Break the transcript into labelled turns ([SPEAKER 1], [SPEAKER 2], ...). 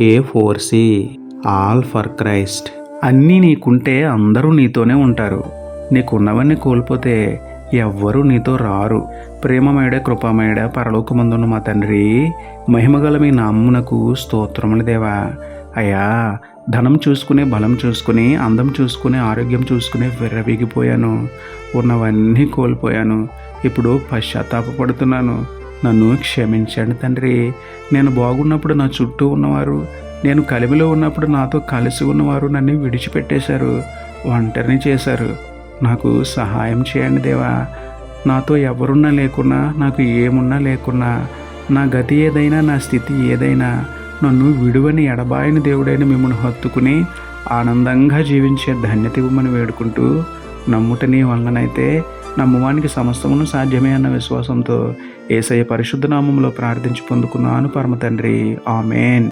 [SPEAKER 1] A four C all for Christ అన్నీ నీకుంటే అందరూ నీతోనే ఉంటారు. నీకున్నవన్నీ కోల్పోతే ఎవ్వరూ నీతో రారు. ప్రేమమేడ కృపమేడ పరలోకమందున్న మా తండ్రి. మహిమగల మీ నామ్మునకు స్తోత్రములు దేవా. అయ్యా ధనం చూసుకుని బలం చూసుకుని అందం చూసుకుని ఆరోగ్యం చూసుకుని విర్రవీగిపోయాను. ఉన్నవన్నీ కోల్పోయాను. ఇప్పుడు పశ్చాత్తాపడుతున్నాను నన్ను క్షమించండి తండ్రి. నేను బాగున్నప్పుడు నా చుట్టూ ఉన్నవారు నేను కలిమిలో ఉన్నప్పుడు నాతో కలిసి ఉన్నవారు నన్ను విడిచిపెట్టేశారు ఒంటరిని చేశారు. నాకు సహాయం చేయండి దేవా. నాతో ఎవరున్నా లేకున్నా నాకు ఏమున్నా లేకున్నా నా గతి ఏదైనా నా స్థితి ఏదైనా నన్ను విడువని ఎడబాయని దేవుడైన మిమ్మల్ని హత్తుకుని ఆనందంగా జీవించే ధన్యత ఇవ్వమని వేడుకుంటూ నమ్ముట నీ వలనైతే నమ్మవానికి సమస్తమును సాధ్యమే అన్న విశ్వాసంతో ఏసయ్య పరిశుద్ధ నామంలో ప్రార్థించి పొందుకున్నాను పరమ తండ్రి. ఆమెన్.